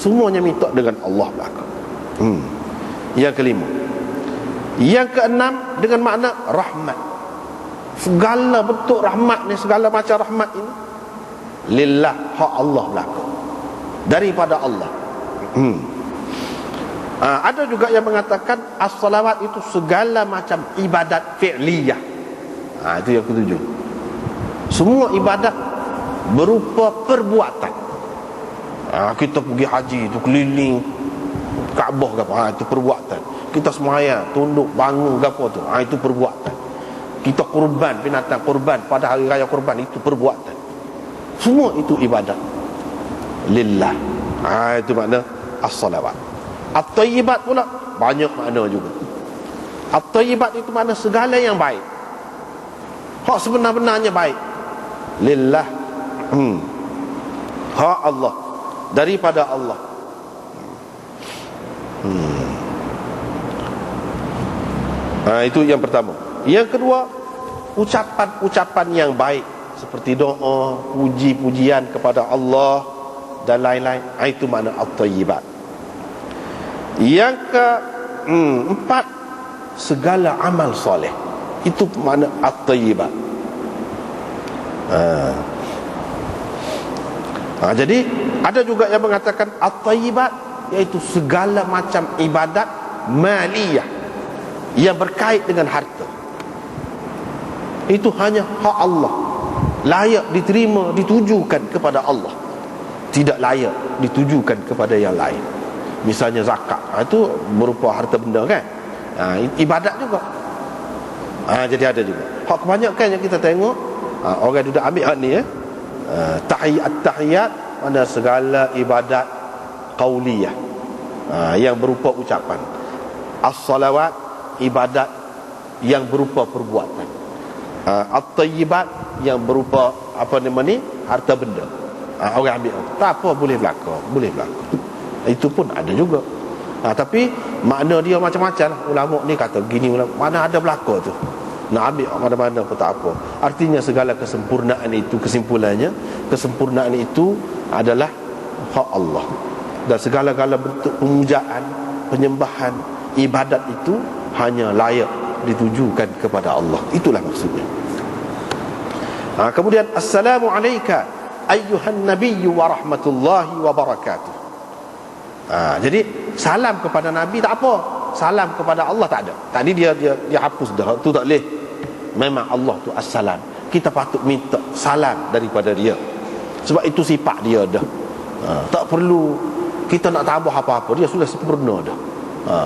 semuanya minta dengan Allah belaka hmm. yang kelima. Yang keenam dengan makna rahmat. Segala bentuk rahmat ni segala macam rahmat ini lillah hak Allah belaka daripada Allah. Hmm. ha, ada juga yang mengatakan as-salawat itu segala macam ibadat fi'liyah. Ha, itu yang ketujuh. Semua ibadat berupa perbuatan ha, kita pergi haji itu keliling Kaabah ke apa ha, itu perbuatan. Kita semaya tunduk bangun ke apa tu ha, itu perbuatan. Kita kurban binatang kurban pada hari raya kurban itu perbuatan. Semua itu ibadat. Lillah. Ha, itu makna as-salawat. At-tayyibat pula banyak makna juga. At-tayyibat itu makna segala yang baik. Hak sebenar-benarnya baik. Lillah. Hmm. hak Allah daripada Allah hmm. ha, itu yang pertama yang kedua ucapan-ucapan yang baik seperti doa, puji-pujian kepada Allah dan lain-lain. Ah, itu makna at-tayyibat. Yang ke hmm, empat segala amal soleh. Itu makna at-tayyibat. Ha. Ha, jadi ada juga yang mengatakan at-tayyibat iaitu segala macam ibadat maliyah yang berkait dengan harta. Itu hanya hak Allah. Layak diterima ditujukan kepada Allah. Tidak layak ditujukan kepada yang lain. Misalnya zakat. Ha, itu berupa harta benda kan? Ha, ibadat juga. Ha, jadi ada juga. Hak kebanyakan yang kita tengok ha, orang duduk ambil hak ni ya ha, tahiyat tahiyat mana segala ibadat qauliyah. Ha, yang berupa ucapan. As-salawat ibadat yang berupa perbuatan. Uh, at-tayyibat yang berupa apa nama ni? Harta benda. Uh, orang ambil tak apa boleh berlaku boleh berlaku itu pun ada juga. Uh, tapi makna dia macam-macam lah. ulama ni kata gini ulama. Mana ada berlaku tu nak ambil mana-mana pun tak apa. Artinya segala kesempurnaan itu kesimpulannya kesempurnaan itu adalah hak Allah. Dan segala-gala bentuk pemujaan penyembahan ibadat itu hanya layak ditujukan kepada Allah. Itulah maksudnya. Ha, kemudian assalamu alayka ayyuhan nabiyyu wa rahmatullahi wa barakatuh. Ha, jadi salam kepada nabi tak apa. Salam kepada Allah tak ada. Tadi dia dia dia hapus dah. Tu tak boleh memang Allah tu assalam. Kita patut minta salam daripada dia. Sebab itu sifat dia dah. Ha, tak perlu kita nak tambah apa-apa. Dia sudah sempurna dah. Ha.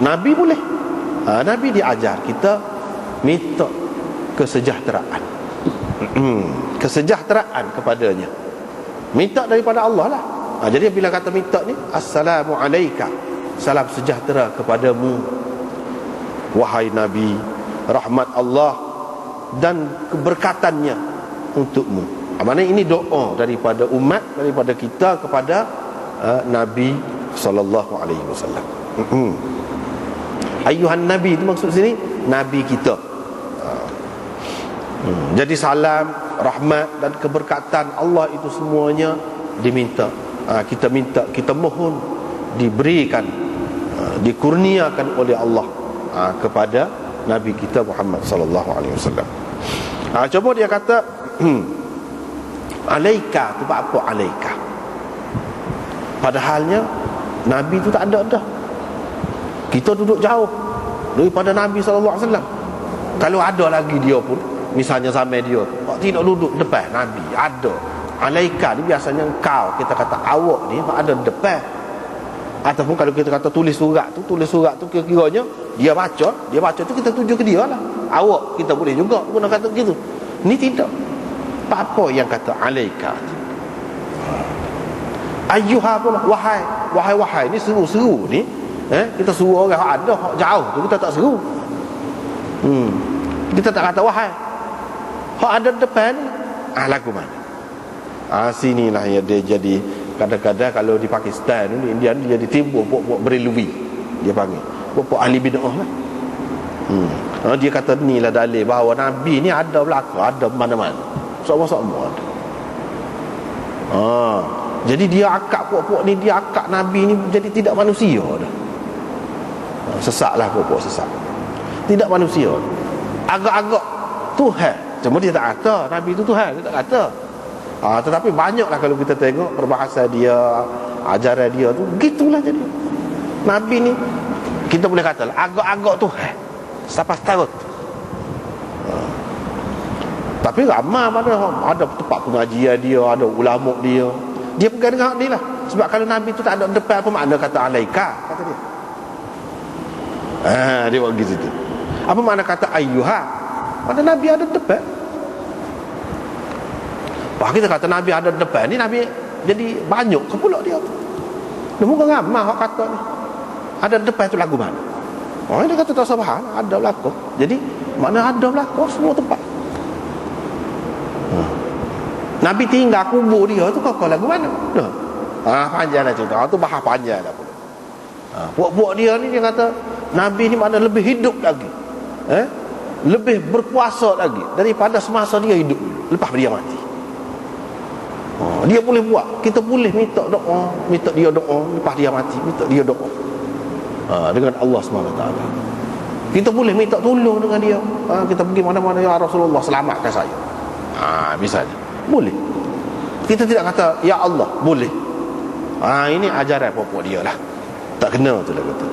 Nabi boleh. Ha, Nabi diajar kita minta kesejahteraan. Hmm, kesejahteraan kepadanya. Minta daripada Allah lah. Ha, jadi bila kata minta ni Assalamualaikum. Salam sejahtera kepadamu wahai Nabi rahmat Allah dan keberkatannya untukmu. Ha, mana ini doa daripada umat daripada kita kepada uh, Nabi sallallahu alaihi wasallam. Ayuhan nabi itu maksud sini nabi kita. Hmm. jadi salam rahmat dan keberkatan Allah itu semuanya diminta. Ha, kita minta kita mohon diberikan ha, dikurniakan oleh Allah ha, kepada nabi kita Muhammad sallallahu alaihi wasallam. Ha, coba dia kata hmm, alaika tu apa alaika? Padahalnya nabi itu tak ada dah. Kita duduk jauh daripada Nabi SAW kalau ada lagi dia pun misalnya sampai dia tak tidak duduk depan Nabi? Ada. Alaika ni biasanya kau kita kata awak ni ada depan ataupun kalau kita kata tulis surat tu tulis surat tu kira-kiranya dia baca dia baca tu kita tuju ke dia lah. Awak kita boleh juga guna kata begitu. Ni tidak. Apa yang kata alaika? Ayuha pun wahai wahai wahai ni seru-seru ni. Eh kita suruh orang ada hak jauh tu kita tak seru. Hmm. Kita tak kata wahai. Hak ada depan ah lagu mana? Ah sinilah yang dia jadi kadang-kadang kalau di Pakistan ni India ni jadi timbul buat-buat berlewi dia panggil. Buat ahli bid'ah lah. Hmm. Ah, dia kata ni lah dalil bahawa nabi ni ada belaka ada mana-mana. Semua-semua ada ah Jadi dia akak puak-puak ni Dia akak Nabi ni jadi tidak manusia dah. Ha, Sesaklah puak-puak sesak Tidak manusia. Agak-agak Tuhan. Cuma dia tak kata Nabi itu Tuhan Dia tak kata ha, Tetapi banyaklah kalau kita tengok Perbahasan dia Ajaran dia tu Gitulah jadi Nabi ni Kita boleh kata Agak-agak Tuhan Siapa tahu tapi ramai pada ada tempat pengajian dia, ada ulama dia. Dia pegang dengan hak ni lah. Sebab kalau Nabi tu tak ada depan apa makna kata alaika kata dia. Ha, dia buat gitu. Apa makna kata ayyuha? Mana Nabi ada depan? Wah kita kata Nabi ada depan ni Nabi jadi banyak ke pula dia. Dia bukan ramah hak kata ni. Ada depan tu lagu mana? Oh dia kata tak sabar ada belakang. Jadi mana ada belakang semua tempat. Nabi tinggal kubur dia tu kau lagu mana? Nah. Ha, panjang lah cerita. Ha, tu bahas panjang lah pula. Ha, puak-puak dia ni dia kata Nabi ni mana lebih hidup lagi. Eh? Lebih berkuasa lagi daripada semasa dia hidup lepas dia mati. Ha, dia boleh buat. Kita boleh minta doa, minta dia doa. Lepas dia mati, minta dia doa. Ha, dengan Allah SWT Kita boleh minta tolong dengan dia. Ha, kita pergi mana-mana. Ya Rasulullah selamatkan saya. Ha, misalnya. Boleh. Kita tidak kata ya Allah boleh. Ha, ini ajaran pokok dia lah. Tak kena tu lah kata.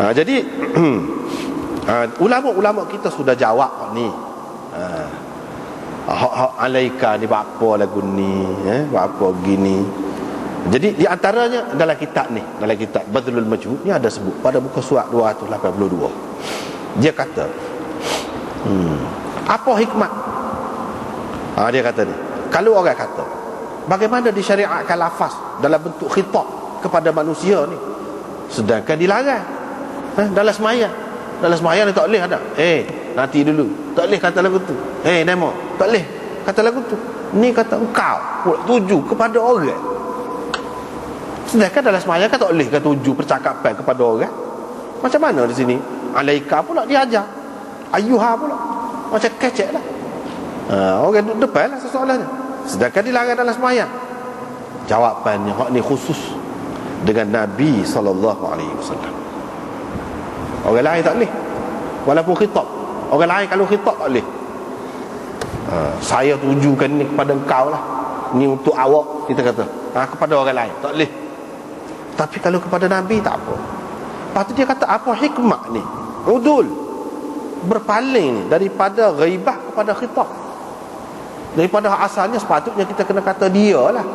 Ha, jadi ha, ulama-ulama kita sudah jawab ni. Ha, hak-hak alaika ni apa lagu ni eh, apa gini? Jadi di antaranya dalam kitab ni dalam kitab Badlul Majhud ni ada sebut pada buku surat 282 dia kata hmm, apa hikmat? Ha, dia kata ni. Kalau orang kata bagaimana disyariatkan lafaz dalam bentuk khitab kepada manusia ni? Sedangkan dilarang ha, dalam semayang dalam semayang ni tak boleh ada. Eh nanti dulu. Tak boleh kata lagu tu. Eh demo tak boleh kata lagu tu. Ni kata engkau pula tuju kepada orang. Sedangkan dalam semayang kan tak boleh kata tuju percakapan kepada orang. Macam mana di sini? Alaika pula diajar ayuha pula. Macam kecek lah. Ha, Orang duduk depan lah soalannya Sedangkan dilarang dalam semayang Jawapannya Hak ni khusus Dengan Nabi SAW Orang lain tak boleh. Walaupun khitab. Orang lain kalau khitab tak boleh. Ha, Saya tujukan ni kepada engkau lah. Ni untuk awak Kita kata. Ha, Kepada orang lain. Tak boleh. Tapi kalau kepada Nabi tak apa. Lepas tu dia kata Apa hikmah ni? Udul. Berpaling ni Daripada ghaibah kepada khitab. Daripada asalnya sepatutnya kita kena kata dia lah.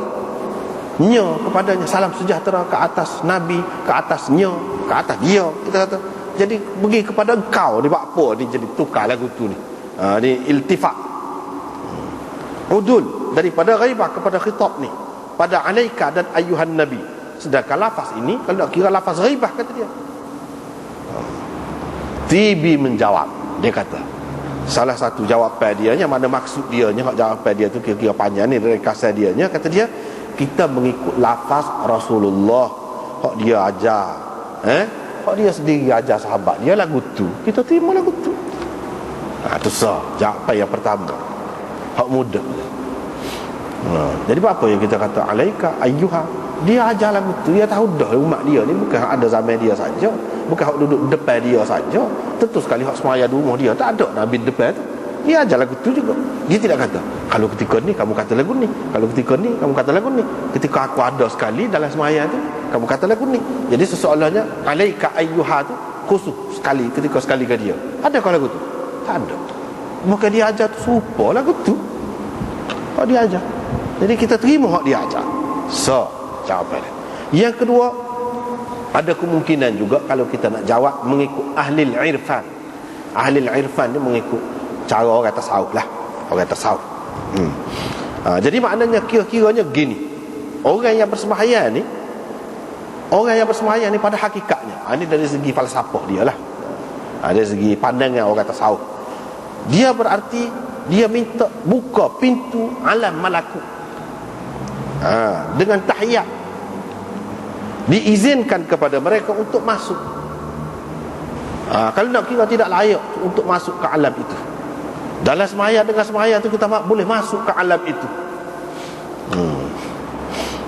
Nya kepadanya salam sejahtera ke atas nabi ke atasnya ke atas dia. Kita kata jadi pergi kepada engkau ni apa ni jadi tukar lagu tu ni. Ha, ni iltifat udul daripada ghaibah kepada khitab ni. Pada alaika dan ayuhan nabi. Sedangkan lafaz ini kalau nak kira lafaz ghaibah kata dia. Ha. Tibi menjawab dia kata. Salah satu jawapan dia yang mana maksud dia nya jawapan dia tu kira-kira panjang ni ringkasan dia nya kata dia kita mengikut lafaz Rasulullah. Hak dia ajar eh hak dia sendiri ajar sahabat dia lagu tu kita terima lagu tu. Ha tu sah. Jawapan yang pertama. Hak muda. Ha, jadi apa yang kita kata? Alaika ayyuha. Dia ajar lagu tu. Dia tahu dah umat dia ni bukan ada zaman dia saja. Bukan hak duduk depan dia saja. Tentu sekali hak semaya di rumah dia. Tak ada nabi depan tu dia ajar lagu tu juga. Dia tidak kata kalau ketika ni kamu kata lagu ni kalau ketika ni kamu kata lagu ni. Ketika aku ada sekali dalam semaya tu kamu kata lagu ni. Jadi sesoalannya alaika ayyuha tu khusus sekali ketika sekali ke dia. Ada kau lagu tu? Tak ada. Maka dia ajar tu serupa lagu tu. Hak dia ajar. Jadi kita terima hak dia ajar. So jawapan yang kedua ada kemungkinan juga kalau kita nak jawab mengikut ahli irfan. Ahli irfan ni mengikut cara orang tasawuf lah. Orang tasawuf hmm. ha, jadi maknanya kira-kiranya gini. Orang yang bersembahyang ni orang yang bersembahyang ni pada hakikatnya ha, ini dari segi falsafah dia lah. Ha, dari segi pandangan orang tasawuf dia berarti dia minta buka pintu alam malakut ha, dengan tahiyat. Diizinkan kepada mereka untuk masuk. Ha, kalau nak kira tidak layak untuk masuk ke alam itu dalam semaya dengan semaya itu kita boleh masuk ke alam itu. Hmm.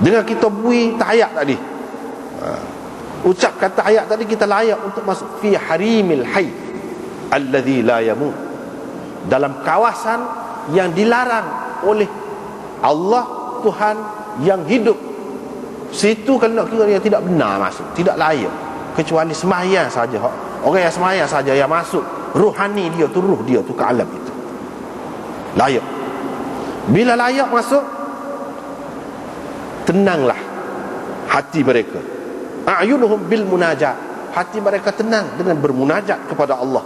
dengan kita bui tahiyat tadi. Ha. ucapkan tahiyat tadi kita layak untuk masuk fi harimil hayy alladhi la yamut. Dalam kawasan yang dilarang oleh Allah Tuhan yang hidup. Situ kalau nak kira dia tidak benar masuk tidak layak. Kecuali sembahyang saja. Orang yang sembahyang saja yang masuk ruhani dia tu ruh dia tu ke alam itu layak. Bila layak masuk tenanglah hati mereka. A'yunuhum bil munajat hati mereka tenang dengan bermunajat kepada Allah.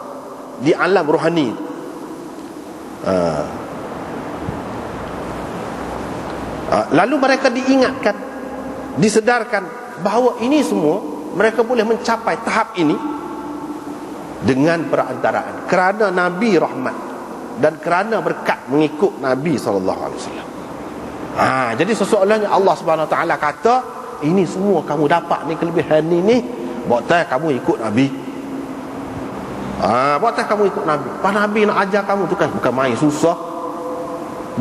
Di alam rohani. Uh. Uh, lalu mereka diingatkan disedarkan bahawa ini semua mereka boleh mencapai tahap ini dengan perantaraan. Kerana Nabi rahmat dan kerana berkat mengikut Nabi wasallam. Ha, jadi sesoalnya Allah Taala kata ini semua kamu dapat ni kelebihan ni ni buat kamu ikut Nabi Ah, buat kamu ikut Nabi? Pak Nabi nak ajar kamu tu kan bukan main susah.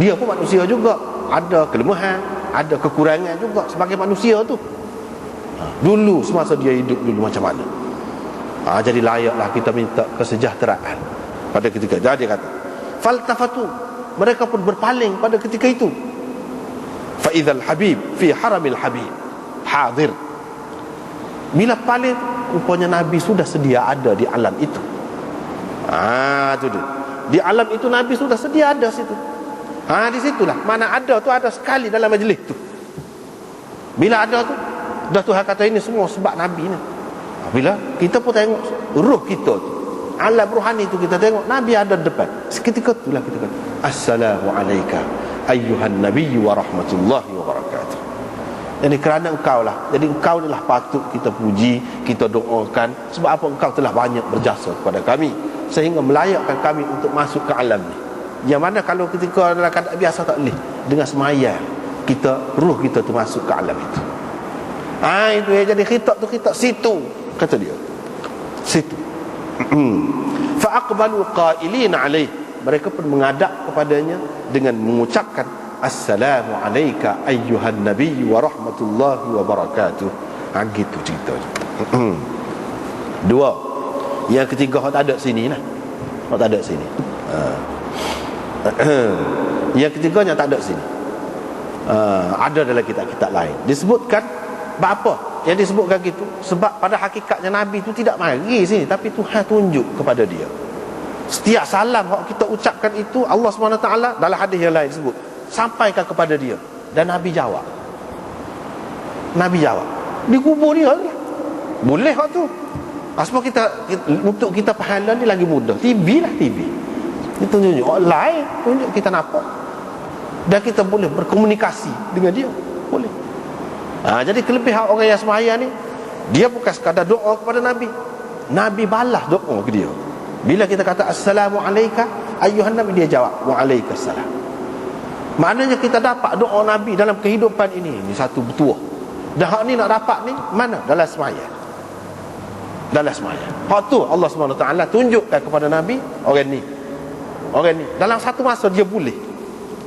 Dia pun manusia juga. Ada kelemahan, ada kekurangan juga sebagai manusia tu. Ha, dulu semasa dia hidup dulu macam mana? Ha, jadi layaklah kita minta kesejahteraan pada ketika jadi kata faltafatu mereka pun berpaling pada ketika itu fa idzal habib fi haramil habib hadir bila paling rupanya nabi sudah sedia ada di alam itu Ah tu dia. Di alam itu Nabi sudah sedia ada situ. Ha di situlah. Mana ada tu ada sekali dalam majlis tu. Bila ada tu dah Tuhan kata ini semua sebab Nabi ni. Ha, bila kita pun tengok ruh kita tu. Alam rohani tu kita tengok Nabi ada depan. Seketika itulah kita kata Assalamu alayka ayyuhan nabiyyu wa rahmatullahi wa barakatuh. Jadi kerana engkau lah Jadi engkau inilah patut kita puji Kita doakan Sebab apa? Engkau telah banyak berjasa kepada kami sehingga melayakkan kami untuk masuk ke alam ni. Yang mana kalau ketika dalam keadaan biasa tak boleh dengan semayang kita ruh kita tu masuk ke alam itu. Ah itu ya jadi khitab tu khitab situ kata dia. Situ fa aqbalu qailina alaih mereka pun mengadap kepadanya dengan mengucapkan assalamu alayka ayyuhan nabiy wa rahmatullahi wa barakatuh ha, gitu cerita dua yang ketiga hak tak ada sini lah. Hak tak ada sini. Ha. Yang ketiganya tak ada sini. Ha. ada dalam kitab-kitab lain. Disebutkan apa? Yang disebutkan gitu sebab pada hakikatnya Nabi itu tidak mari sini tapi Tuhan tunjuk kepada dia. Setiap salam yang kita ucapkan itu Allah SWT dalam hadis yang lain disebut sampaikan kepada dia dan Nabi jawab. Nabi jawab. Dikubur dia lah. Boleh hak tu. Asma kita, kita untuk kita pahala ni lagi mudah. TV lah TV. Kita tunjuk online, tunjuk kita nampak. Dan kita boleh berkomunikasi dengan dia. Boleh. Ha, jadi kelebihan orang yang semaya ni dia bukan sekadar doa kepada Nabi. Nabi balas doa ke dia. Bila kita kata assalamu alayka ayuhan nabi dia jawab wa alaikassalam. Maknanya kita dapat doa Nabi dalam kehidupan ini. Ini satu betul. Dan hak ni nak dapat ni mana? Dalam semaya dalam semayang hak tu Allah SWT tunjukkan kepada Nabi orang ni orang ni dalam satu masa dia boleh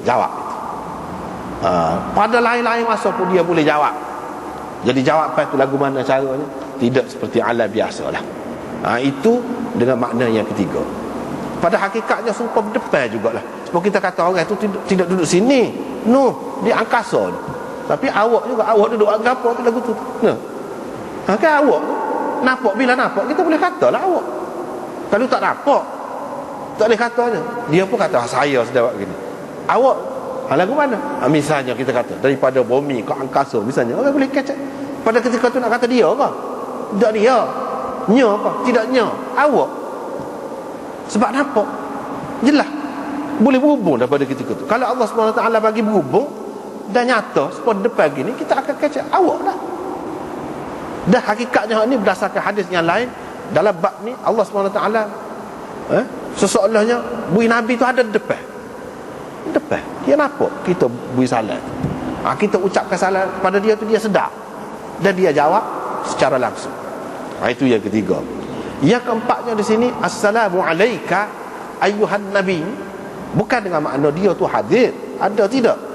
jawab uh, pada lain-lain masa pun dia boleh jawab. Jadi jawapan tu lagu mana caranya? Tidak seperti alam biasa lah. Uh, itu dengan makna yang ketiga. Pada hakikatnya sumpah berdepan jugalah. Sebab kita kata orang tu tidak, tidak duduk sini. No di angkasa ni. tapi awak juga awak duduk agapa tu lagu tu? No. Ha, kan awak tu? Nampak bila nampak kita boleh kata lah awak. Kalau tak nampak tak boleh katanya dia pun kata ah, saya sedang buat gini. Awak ha, lagu mana? Ha, misalnya kita kata daripada bumi ke angkasa misalnya orang boleh kecek pada ketika tu nak kata dia ke? Tidak dia. Nya apa? Tidak nya. Awak. Sebab nampak jelas. Boleh berhubung daripada ketika tu. Kalau Allah SWT bagi berhubung dan nyata seperti depan gini kita akan kecek awak dah. Dan hakikatnya ini berdasarkan hadis yang lain dalam bab ni Allah SWT eh, seseolahnya bui Nabi tu ada depan. Depan dia nampak kita bui salat. Ha, kita ucapkan salat kepada dia tu dia sedar. Dan dia jawab secara langsung. Ha, itu yang ketiga. Yang keempatnya di sini assalamu alayka ayuhan nabi. Bukan dengan makna dia tu hadir. Ada tidak